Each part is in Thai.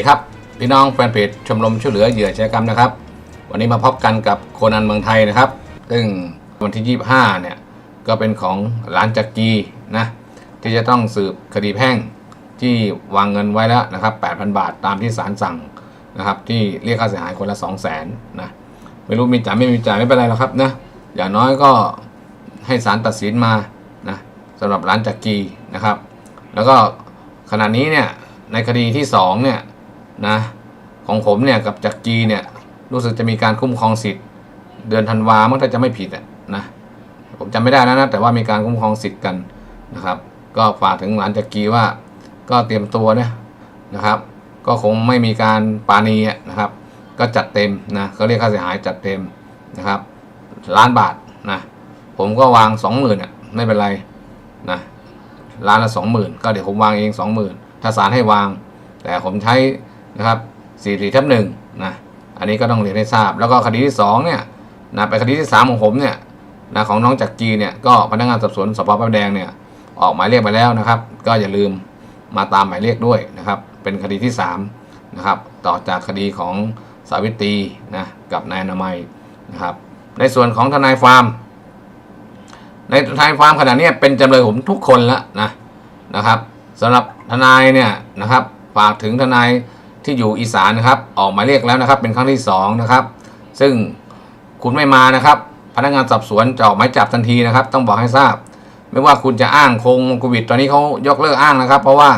ดีครับ พี่น้องแฟนเพจชมรมช่วยเหลือเหยื่ออาชญากรรมนะครับ วันนี้มาพบกันกับโคนันเมืองไทยนะครับ ซึ่งวันที่ 25 เนี่ย ก็เป็นของหลานจักรีนะ ที่จะต้องสืบคดีแพ่งที่วางเงินไว้แล้วนะครับ 8,000 บาทตามที่ศาลสั่งนะครับ ที่เรียกค่าเสียหายคนละ 200,000นะไม่รู้มีจ่ายไม่มีจ่ายไม่เป็นไรหรอกครับนะอย่างน้อยก็ให้ศาลตัดสินมานะสำหรับหลานจักรีนะครับ แล้วก็ขณะนี้เนี่ยในคดีที่สองเนี่ย นะของผมเนี่ยกับจักรีเนี่ยรู้สึกจะมีการคุ้มครองสิทธิ์ เดือนธันวาเมื่อถ้าจะไม่ผิดอะนะผมจำไม่ได้แล้วนะแต่ว่ามีการคุ้มครองสิทธิ์กันนะครับ ก็ฝากถึงหลานจักรีว่าก็เตรียมตัวเนี่ยนะครับ ก็คงไม่มีการปาณีนะครับ ก็จัดเต็มนะเขาเรียกค่าเสียหายจัดเต็มนะครับล้านบาทนะผมก็วางสองหมื่นอะไม่เป็นไรนะล้านละสองหมื่นก็เดี๋ยวผมวางเองสองหมื่นถ้าศาลให้วาง แต่ผมใช้ นะครับสี่สี่ทับหนึ่งนะอันนี้ก็ต้องเรียนให้ทราบ แล้วก็คดีที่สองเนี่ยนะไปคดีที่สามของผมเนี่ยนะของน้องจักรีเนี่ยก็พนักงานสอบสวนสพพระแดงเนี่ยออกหมายเรียกไปแล้วนะครับ ก็อย่าลืมมาตามหมายเรียกด้วยนะครับ เป็นคดีที่สามนะครับต่อจากคดีของสาวิตรีนะกับนายนามัยนะครับ ในส่วนของทนายฟาร์มในทนายความขณะนี้เป็นจำเลยผมทุกคนแล้วนะนะครับสำหรับทนายเนี่ยนะครับฝากถึงทนาย ที่อยู่อีสานนะครับ ออกหมายเรียกแล้วนะครับ เป็นครั้งที่สองนะครับ ซึ่งคุณไม่มานะครับ พนักงานสอบสวนจะออกหมายจับทันทีนะครับ ต้องบอกให้ทราบ ไม่ว่าคุณจะอ้างโคงโควิด ตอนนี้เขายกเลิกอ้างนะครับ เพราะว่า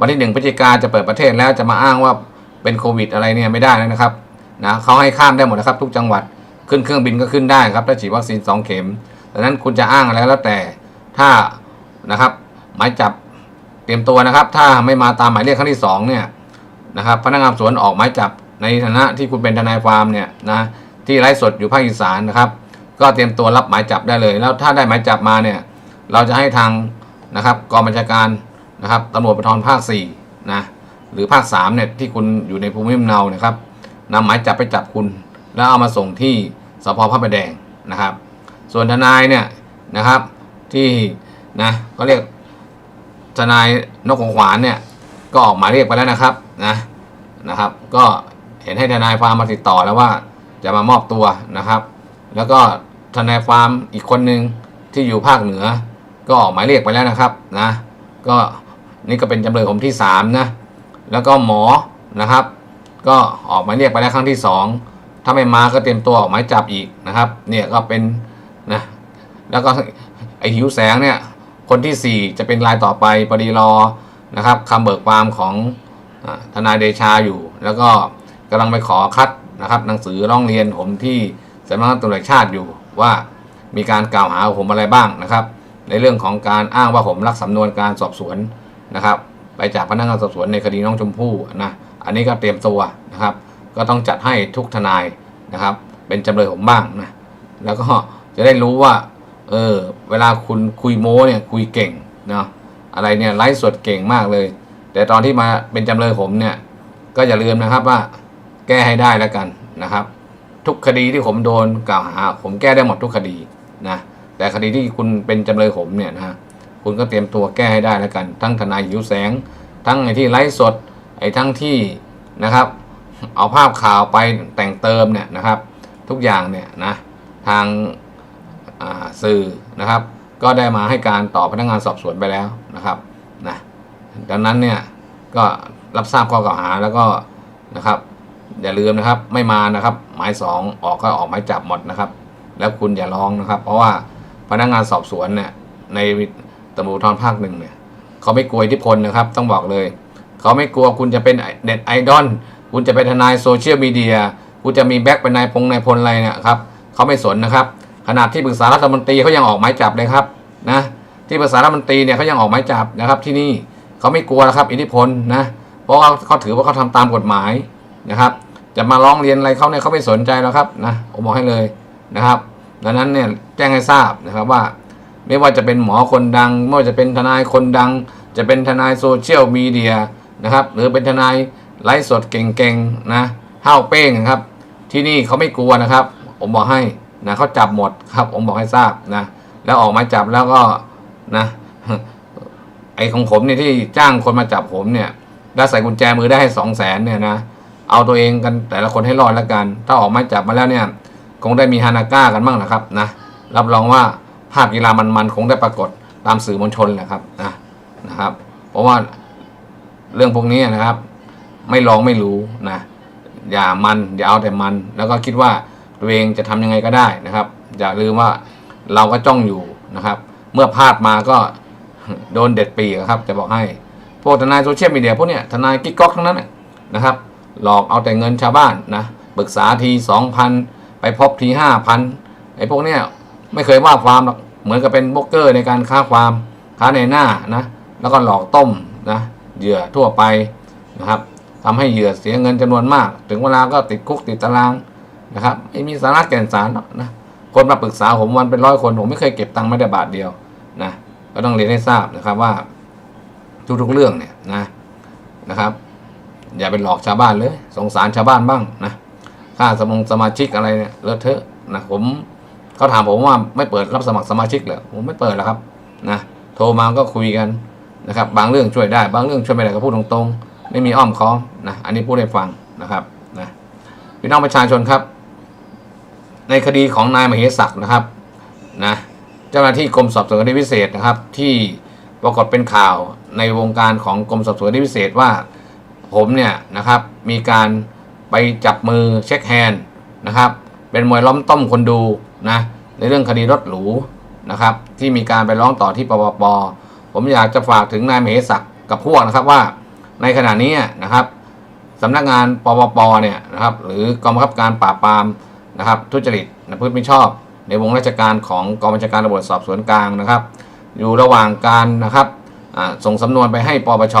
วันที่หนึ่งพฤศจิกาจะเปิดประเทศแล้วจะมาอ้างว่าเป็นโควิด อะไรเนี่ยไม่ได้แล้วนะครับนะเขาให้ข้ามได้หมดนะครับทุกจังหวัดขึ้นเครื่องบินก็ขึ้นได้ครับถ้าฉีดวัคซีนสองเข็มดังนั้นคุณจะอ้างอะไรก็แล้วแต่ถ้านะครับหมายจับเตรียมตัวนะครับ ถ้าไม่มาตามหมายเรียกครั้งที่สองเนี่ย นะครับพนักงานสวนออกหมายจับในฐานะที่คุณเป็นทนายความเนี่ยนะที่ไร้สดอยู่ภาคอีสานนะครับ ก็เตรียมตัวรับหมายจับได้เลย แล้วถ้าได้หมายจับมาเนี่ยเราจะให้ทางนะครับกองบัญชาการนะครับตำรวจภูธรภาค4นะหรือภาค3เนี่ยที่คุณอยู่ในภูมิลำเนานะครับนำหมายจับไปจับคุณ แล้วเอามาส่งที่สพพระประแดงนะครับ ส่วนทนายเนี่ยนะครับที่นะก็เรียกทนายนกของขวานเนี่ยก็ออกหมายเรียกไปแล้วนะครับ นะนะครับ ก็เห็นให้ทนายฟาร์มมาติดต่อแล้วว่าจะมามอบตัวนะครับ แล้วก็ทนายฟาร์มอีกคนหนึ่งที่อยู่ภาคเหนือ ก็ออกหมายเรียกไปแล้วนะครับนะก็นี่ก็เป็นจำเลยผมที่สามนะแล้วก็หมอนะครับ ก็ออกหมายเรียกไปแล้วครั้งที่สองถ้าไม่มาก็เตรียมตัวออกหมายจับอีกนะครับเนี่ยก็เป็นนะแล้วก็ไอหิวแสงเนี่ยคนที่สี่จะเป็นรายต่อไปพอดีรอนะครับคำเบิกความของ ทนายเดชาอยู่ แล้วก็กำลังไปขอคัดนะครับ หนังสือร้องเรียนผมที่สำนักงานตำรวจชาติอยู่ว่ามีการกล่าวหาผมอะไรบ้างนะครับ ในเรื่องของการอ้างว่าผมรักสำนวนการสอบสวนนะครับ ไปจากพนักงานสอบสวนในคดีน้องชมพู่นะอันนี้ก็เตรียมตัวนะครับ ก็ต้องจัดให้ทุกทนายนะครับ เป็นจำเลยผมบ้างนะแล้วก็จะได้รู้ว่าเออเวลาคุณคุยโม้เนี่ยคุยเก่งเนาะอะไรเนี่ยไลฟ์สดเก่งมากเลย แต่ตอนที่มาเป็นจำเลยผมเนี่ย ก็อย่าลืมนะครับว่าแก้ให้ได้แล้วกันนะครับ ทุกคดีที่ผมโดนกล่าวหา ผมแก้ได้หมดทุกคดีนะแต่คดีที่คุณเป็นจำเลยผมเนี่ยนะคุณก็เตรียมตัวแก้ให้ได้แล้วกัน ทั้งทนายหิวแสง ทั้งไอ้ที่ไลฟ์สด ไอ้ทั้งที่นะครับ เอาภาพข่าวไปแต่งเติมเนี่ยนะครับ ทุกอย่างเนี่ยนะทางาสื่อนะครับ ก็ได้มาให้การต่อพนักงานสอบสวนไปแล้วนะครับ ดังนั้นเนี่ยก็รับทราบข้อกล่าวหาแล้วก็นะครับอย่าลืมนะครับไม่มานะครับ หมายสองออกก็ออกหมายจับหมดนะครับ แล้วคุณอย่าร้องนะครับ เพราะว่าพนักงานสอบสวนเนี่ยในตำรวจภูธรภาคหนึ่งเนี่ยเขาไม่กลัวอิทธิพลนะครับ ต้องบอกเลย เขาไม่กลัวคุณจะเป็นเน็ตไอดอลคุณจะเป็นทนายโซเชียลมีเดียคุณจะมีแบ็คเป็นนายพงนายพลอะไรเนี่ยครับเขาไม่สนนะครับขนาดที่ปรึกษารัฐมนตรีเขายังออกหมายจับเลยครับนะที่ปรึกษารัฐมนตรีเนี่ยเขายังออกหมายจับนะครับที่นี่ เขาไม่กลัวนะครับ อิทธิพลนะเพราะว่าเขาถือว่าเขาทำตามกฎหมายนะครับ จะมาร้องเรียนอะไรเขาเนี่ยเขาไม่สนใจแล้วครับนะผมบอกให้เลยนะครับดังนั้นเนี่ยแจ้งให้ทราบนะครับว่า ไม่ว่าจะเป็นหมอคนดัง ไม่ว่าจะเป็นทนายคนดัง จะเป็นทนายโซเชียลมีเดียนะครับ หรือเป็นทนายไลฟ์สดเก่งๆนะห้าวเป้งนะครับ ที่นี่เขาไม่กลัวนะครับ ผมบอกให้นะเขาจับหมดครับ ผมบอกให้ทราบนะแล้วออกมาจับแล้วก็นะ ไอ้ของผมเนี่ยที่จ้างคนมาจับผมเนี่ยแล้วใส่กุญแจมือได้ให้สองแสนเนี่ยนะเอาตัวเองกันแต่ละคนให้รอดแล้วกัน ถ้าออกมาจับมาแล้วเนี่ย คงได้มีฮานาก้ากันบ้างนะครับนะรับรองว่าภาพกีฬามันๆคงได้ปรากฏตามสื่อมวลชนแหละครับนะนะครับ เพราะว่าเรื่องพวกนี้นะครับ ไม่ลองไม่รู้นะอย่ามันอย่าเอาแต่มัน แล้วก็คิดว่าตัวเองจะทำยังไงก็ได้นะครับ อย่าลืมว่าเราก็จ้องอยู่นะครับ เมื่อพลาดมาก็ โดนเด็ดปีกครับจะบอกให้ พวกทนายโซเชียลมีเดียพวกเนี้ยทนายกิ๊กก๊อกทั้งนั้นน่ะนะครับ หลอกเอาแต่เงินชาวบ้านนะปรึกษาทีสองพันไปพบทีห้าพันไอ้พวกเนี้ยไม่เคยว่าความหรอกเหมือนกับเป็นโบรกเกอร์ในการค้าความค้าในหน้านะแล้วก็หลอกต้มนะเหยื่อทั่วไปนะครับทำให้เหยื่อเสียเงินจำนวนมาก ถึงเวลาก็ติดคุกติดตารางนะครับไม่มีสาระแก่นสารนะคนมาปรึกษาผมวันเป็นร้อยคนผมไม่เคยเก็บตังค์ไม่ได้บาทเดียวนะ ก็ต้องเรียนให้ทราบนะครับว่าทุกๆเรื่องเนี่ยนะนะครับ อย่าไปหลอกชาวบ้านเลย สงสารชาวบ้านบ้างนะค่าสมงสมาชิกอะไรเนี่ยเลอะเทอะนะผมเขาถามผมว่าไม่เปิดรับสมัครสมาชิกเหรอผมไม่เปิดแล้วครับนะโทรมาก็คุยกันนะครับ บางเรื่องช่วยได้ บางเรื่องช่วยไม่ได้ก็พูดตรงๆ ไม่มีอ้อมค้อมนะอันนี้พูดให้ฟังนะครับนะพี่น้องประชาชนครับ ในคดีของนายมเหศักดิ์นะครับนะ เจ้าหน้าที่กรมสอบสวนคดีพิเศษนะครับ ที่ปรากฏเป็นข่าวในวงการของกรมสอบสวนคดีพิเศษว่า ผมเนี่ยนะครับมีการไปจับมือเช็คแฮนด์นะครับ เป็นมวยล้อมต้มคนดูนะในเรื่องคดีรถหรูนะครับ ที่มีการไปร้องต่อที่ปปปผมอยากจะฝากถึงนายมเหศักดิ์กับพวกนะครับว่า ในขณะนี้นะครับสำนักงานปปปเนี่ยนะครับ หรือกองบังคับการปราบปรามนะครับ ทุจริตประพฤติมิชอบ ในวงราชการของกองบัญชาการตำรวจสอบสวนกลางนะครับ อยู่ระหว่างการนะครับส่งสำนวนไปให้ปปช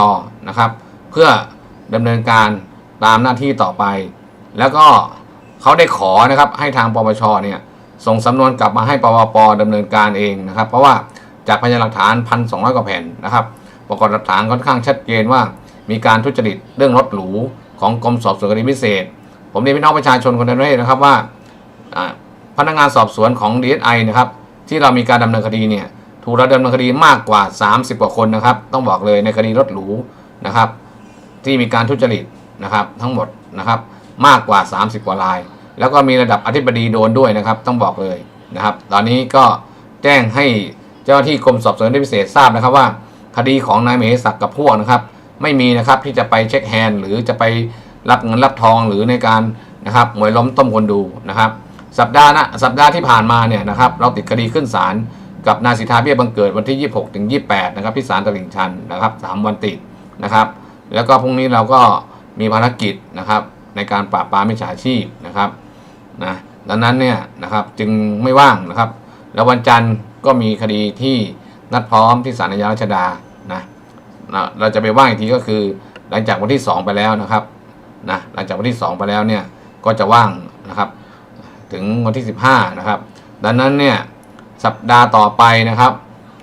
นะครับ เพื่อดำเนินการตามหน้าที่ต่อไป แล้วก็เขาได้ขอนะครับให้ทางปปชเนี่ยส่งสำนวนกลับมาให้ปปปดำเนินการเองนะครับ เพราะว่าจากพยานหลักฐานพันสองกว่าแผ่นนะครับปรากฏหลักฐานค่อนข้างชัดเจนว่ามีการทุจริตเรื่องรถหรูของกรมสอบสวนคดีพิเศษ ผมเรียนพี่น้องประชาชนคนไทยด้วยนะครับว่า พนักงานสอบสวนของ DSI นะครับที่เรามีการดำเนินคดีเนี่ยถูกเราดำเนินคดีมากกว่า 30 กว่าคนนะครับ ต้องบอกเลยในคดีรถหรูนะครับ ที่มีการทุจริตนะครับ ทั้งหมดนะครับมากกว่า 30 กว่าราย แล้วก็มีระดับอธิบดีโดนด้วยนะครับ ต้องบอกเลยนะครับ ตอนนี้ก็แจ้งให้เจ้าที่กรมสอบสวนพิเศษทราบนะครับว่า คดีของนายเมษศักดิ์กับพวกนะครับ ไม่มีนะครับที่จะไปเช็คแฮนด์หรือจะไปรับเงินรับทองหรือในการนะครับหมวยล้มต้มคนดูนะครับ สัปดาห์นะสัปดาห์ที่ผ่านมาเนี่ยนะครับเราติดคดีขึ้นศาลกับนายสิทธาเบี้ยบังเกิดวันที่ 26ถึง28 นะครับที่ศาลตลิ่งชันนะครับสามวันติดนะครับแล้วก็พรุ่งนี้เราก็มีภารกิจนะครับในการปราบปรามมิจฉาชีพนะครับนะดังนั้นเนี่ยนะครับจึงไม่ว่างนะครับ แล้ววันจันทร์ก็มีคดีที่นัดพร้อมที่ศาลอาญารัชดานะนะเราจะไปว่างอีกทีก็คือ หลังจากวันที่ 2 ไปแล้วนะครับนะหลังจากวันที่ 2 ไปแล้วเนี่ยก็จะว่างนะครับ ถึงวันที่ 15 นะครับ ดังนั้นเนี่ยสัปดาห์ต่อไปนะครับ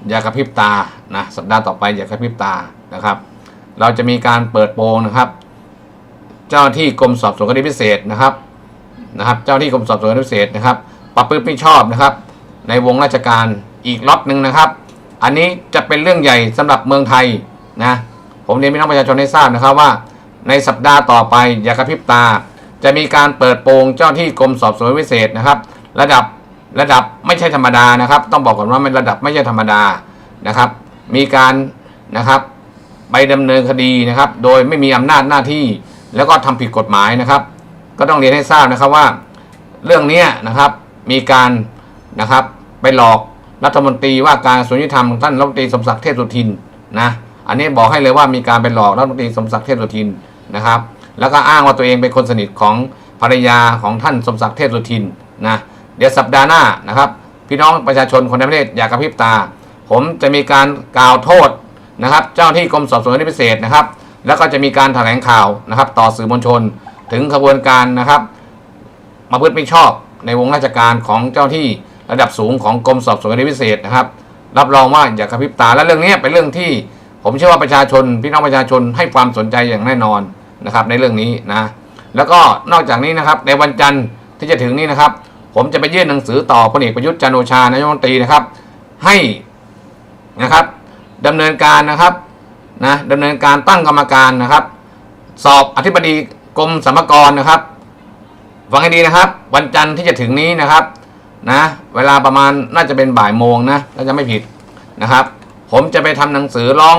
อย่ากระพริบตานะสัปดาห์ต่อไปอย่ากระพริบตานะครับ เราจะมีการเปิดโปงนะครับ เจ้าที่กรมสอบสวนคดีพิเศษนะครับนะครับ เจ้าที่กรมสอบสวนคดีพิเศษนะครับปรับปรื้มไม่ชอบนะครับ ในวงราชการอีกล็อตหนึ่งนะครับ อันนี้จะเป็นเรื่องใหญ่สำหรับเมืองไทยนะผมเรียนพี่น้องประชาชนให้ทราบนะครับว่า ในสัปดาห์ต่อไปอย่ากระพริบตา จะมีการเปิดโปงเจ้าที่กรมสอบสวนพิเศษนะครับ ระดับระดับไม่ใช่ธรรมดานะครับ ต้องบอกก่อนว่ามันระดับไม่ใช่ธรรมดานะครับ มีการนะครับไปดำเนินคดีนะครับ โดยไม่มีอำนาจหน้าที่ แล้วก็ทำผิดกฎหมายนะครับ ก็ต้องเรียนให้ทราบนะครับว่า เรื่องนี้นะครับมีการนะครับไปหลอกรัฐมนตรีว่าการกระทรวงยุติธรรมท่านรัฐมนตรีสมศักดิ์เทพสุทินนะอันนี้บอกให้เลยว่ามีการไปหลอกรัฐมนตรีสมศักดิ์เทพสุทินนะครับ แล้วก็อ้างว่าตัวเองเป็นคนสนิทของภรรยาของท่านสมศักดิ์เทพสุทินนะเดี๋ยวสัปดาห์หน้านะครับ พี่น้องประชาชนคนในประเทศอย่ากระพริบตา ผมจะมีการกล่าวโทษนะครับ เจ้าที่กรมสอบสวนคดีพิเศษนะครับ แล้วก็จะมีการแถลงข่าวนะครับ ต่อสื่อมวลชนถึงขบวนการนะครับมาพฤติไม่ชอบในวงราชการของเจ้าที่ระดับสูงของกรมสอบสวนคดีพิเศษนะครับ รับรองว่าอย่ากระพริบตาและเรื่องนี้เป็นเรื่องที่ ผมเชื่อว่าประชาชนพี่น้องประชาชนให้ความสนใจอย่างแน่นอน นะครับในเรื่องนี้นะ แล้วก็นอกจากนี้นะครับในวันจันทร์ที่จะถึงนี้นะครับ ผมจะไปยื่นหนังสือต่อพลเอกประยุทธ์จันโอชานายกรัฐมนตรีนะครับ ให้นะครับดำเนินการนะครับนะดำเนินการตั้งกรรมการนะครับ สอบอธิบดีกรมสรรพากรนะครับฟังให้ดีนะครับ วันจันทร์ที่จะถึงนี้นะครับนะเวลาประมาณน่าจะเป็นบ่ายโมงนะถ้าจะไม่ผิดนะครับ ผมจะไปทำหนังสือร้อง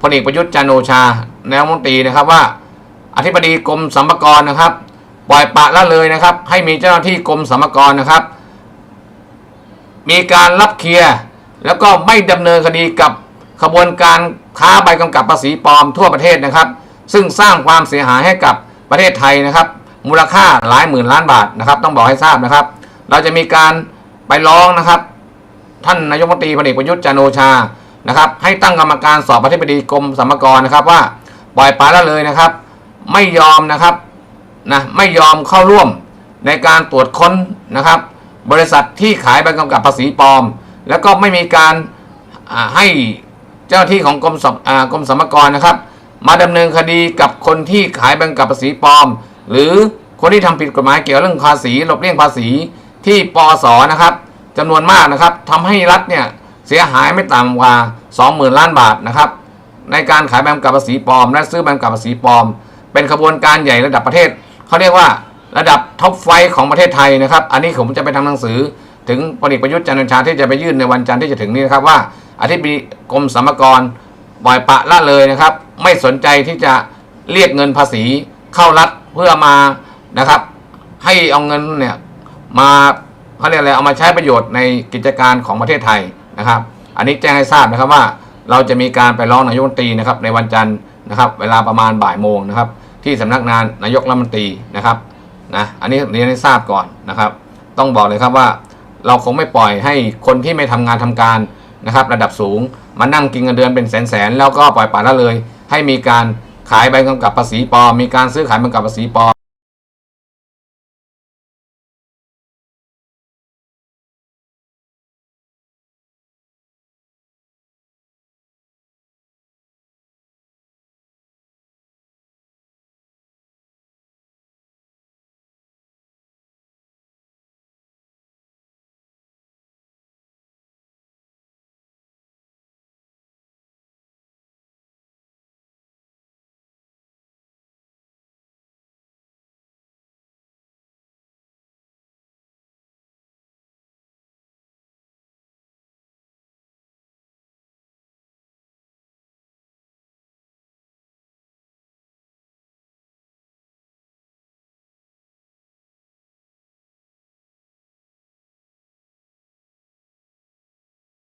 พลเอกประยุทธ์จันโอชานายกรัฐมนตรีนะครับว่า อธิบดีกรมสรรพากรนะครับ ปล่อยปละละเลยนะครับ ให้มีเจ้าหน้าที่กรมสรรพากรนะครับ มีการรับเคลียร์แล้วก็ไม่ดำเนินคดีกับขบวนการค้าใบกำกับภาษีปลอมทั่วประเทศนะครับ ซึ่งสร้างความเสียหายให้กับประเทศไทยนะครับ มูลค่าหลายหมื่นล้านบาทนะครับ ต้องบอกให้ทราบนะครับ เราจะมีการไปร้องนะครับ ท่านนายกรัฐมนตรีพลเอกประยุทธ์จันโอชานะครับ ให้ตั้งกรรมการสอบอธิบดีกรมสรรพากรนะครับ ว่าปล่อยปละละเลยนะครับ ไม่ยอมนะครับนะไม่ยอมเข้าร่วมในการตรวจค้นนะครับ บริษัทที่ขายใบกำกับภาษีปลอม แล้วก็ไม่มีการให้เจ้าที่ของกรมสรรอ่ากรมสรรพากรนะครับ มาดำเนินคดีกับคนที่ขายใบกำกับภาษีปลอม หรือคนที่ทำผิดกฎหมายเกี่ยวกับเรื่องภาษีหลบเลี่ยงภาษีที่ปอสนะครับจำนวนมากนะครับทำให้รัฐเนี่ยเสียหายไม่ต่ำกว่า 20,000 ล้านบาทนะครับ ในการขายใบกำกับภาษีปลอม และซื้อใบกำกับภาษีปลอม เป็นขบวนการใหญ่ระดับประเทศเขาเรียกว่าระดับท็อปไฟของประเทศไทยนะครับ อันนี้ผมจะไปทำหนังสือ ถึงพลเอกประยุทธ์จันทร์โอชาที่จะไปยื่นในวันจันทร์ที่จะถึงนี้นะครับว่าอธิบดีกรมสรรพากรปล่อยปะละเลยนะครับ ไม่สนใจที่จะเรียกเงินภาษีเข้ารัฐเพื่อมานะครับ ให้เอาเงินเนี่ยมาเขาเรียกอะไรเอามาใช้ประโยชน์ในกิจการของประเทศไทยนะครับ อันนี้แจ้งให้ทราบนะครับว่าเราจะมีการไปร้องนายกรัฐมนตรีนะครับในวันจันทร์นะครับ เวลาประมาณบ่ายโมงนะครับ ที่สำนักงานนายกรัฐมนตรีนะครับนะอันนี้เรียนให้ทราบก่อนนะครับ ต้องบอกเลยครับว่าเราคงไม่ปล่อยให้คนที่ไม่ทำงานทำการนะครับ ระดับสูงมานั่งกินเงินเดือนเป็นแสนๆแล้วก็ปล่อยปละละเลย ให้มีการขายใบกำกับภาษีปลอมมีการซื้อขายใบกำกับภาษีปลอม